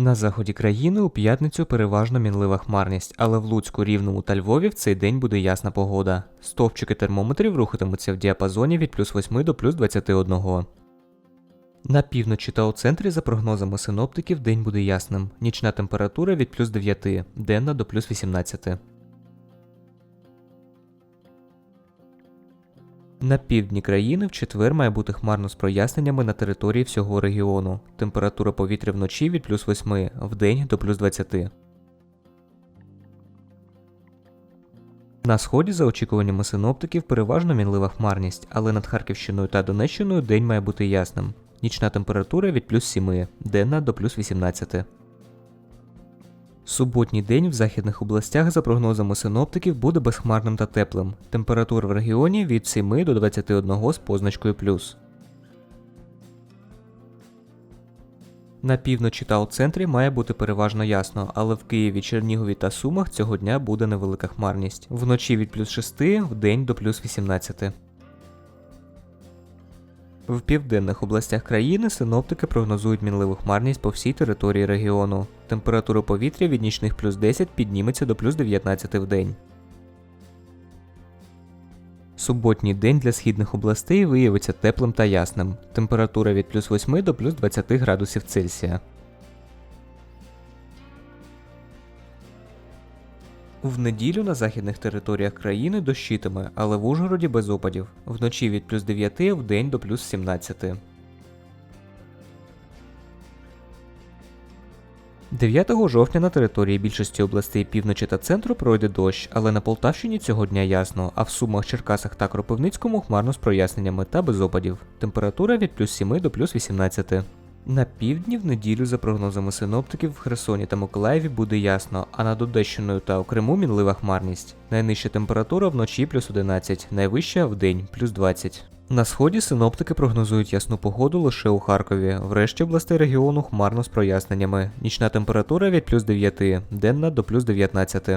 На заході країни у п'ятницю переважно мінлива хмарність, але в Луцьку, Рівному та Львові в цей день буде ясна погода. Стовпчики термометрів рухатимуться в діапазоні від плюс 8 до плюс 21. На півночі та у центрі, за прогнозами синоптиків, день буде ясним. Нічна температура від плюс 9, денна до плюс 18. На півдні країни в четвер має бути хмарно з проясненнями на території всього регіону. Температура повітря вночі від плюс 8, вдень до плюс 20. На сході, за очікуваннями синоптиків, переважно мінлива хмарність, але над Харківщиною та Донеччиною день має бути ясним. Нічна температура від плюс 7, денна до плюс 18. Суботній день в західних областях, за прогнозами синоптиків, буде безхмарним та теплим. Температура в регіоні від 7 до 21 з позначкою плюс. На півночі та у центрі має бути переважно ясно, але в Києві, Чернігові та Сумах цього дня буде невелика хмарність. Вночі від плюс 6, в день до плюс 18. В південних областях країни синоптики прогнозують мінливу хмарність по всій території регіону. Температура повітря від нічних плюс 10 підніметься до плюс 19 в день. Суботній день для східних областей виявиться теплим та ясним. Температура від плюс 8 до плюс 20 градусів Цельсія. В неділю на західних територіях країни дощитиме, але в Ужгороді без опадів. Вночі від плюс 9, в день до плюс 17. 9 жовтня на території більшості областей півночі та центру пройде дощ, але на Полтавщині цього дня ясно, а в Сумах, Черкасах та Кропивницькому хмарно з проясненнями та без опадів. Температура від плюс 7 до плюс 18. На півдні в неділю, за прогнозами синоптиків, в Херсоні та Миколаєві буде ясно, а над Одещиною та у Криму мінлива хмарність. Найнижча температура вночі плюс 11, найвища в день плюс 20. На сході синоптики прогнозують ясну погоду лише у Харкові. Врешті областей регіону хмарно з проясненнями. Нічна температура від плюс 9, денна до плюс 19.